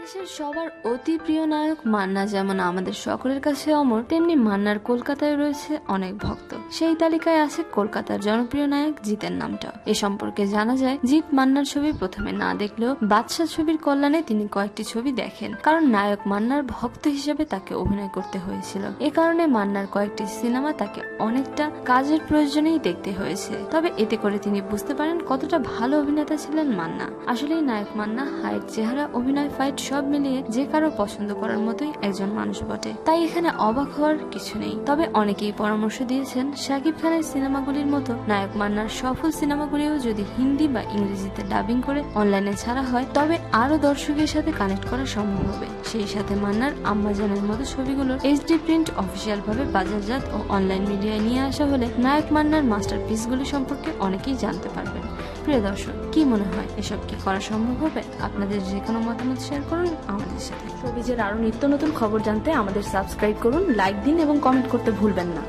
দেশের সবার অতি প্রিয় নায়ক মান্না যেমন আমাদের সকলের কাছে অমর, তেমনি মান্নার কলকাতায় রয়েছে অনেক ভক্ত। সেই তালিকায় আছে কলকাতার জনপ্রিয় নায়ক জিতের নামটা। এ সম্পর্কে জানা যায়, জিৎ মান্নার ছবি প্রথমে না দেখলেও বাদশাহ ছবির কল্যাণে তিনি কয়েকটি ছবি দেখেন। কারণ নায়ক মান্নার ভক্ত হিসেবে তাকে অভিনয় করতে হয়েছিল। এ কারণে মান্নার কয়েকটি সিনেমা তাকে অনেকটা কাজের প্রয়োজনেই দেখতে হয়েছে। তবে এতে করে তিনি বুঝতে পারেন কতটা ভালো অভিনেতা ছিলেন মান্না। আসলেই নায়ক মান্না হাইট চেহারা অভিনয় ফাইট সব মিলিয়ে যে কারও পছন্দ করার মতোই একজন মানুষ বটে। তাই এখানে অবাক হওয়ার কিছু নেই। তবে অনেকেই পরামর্শ দিয়েছেন শাকিব খানের সিনেমাগুলির মতো নায়ক মান্নার সফল সিনেমাগুলিও যদি হিন্দি বা ইংরেজিতে ডাবিং করে অনলাইনে ছাড়া হয়, তবে আরও দর্শকের সাথে কানেক্ট করা সম্ভব হবে। সেই সাথে মান্নার আম্মাজানের মতো ছবিগুলোর এইচডি প্রিন্ট অফিসিয়াল ভাবে বাজারজাত ও অনলাইন মিডিয়ায় নিয়ে আসা হলে নায়ক মান্নার মাস্টার পিসগুলি সম্পর্কে অনেকেই জানতে পারবেন। প্রিয় দর্শক, কি মনে হয় এসব কি করা সম্ভব হবে? আপনাদের যে কোনো মতামত শেয়ার করুন আমাদের সাথে। সবিজের আরও নিত্য নতুন খবর জানতে আমাদের সাবস্ক্রাইব করুন লাইক দিন এবং কমেন্ট করতে ভুলবেন না।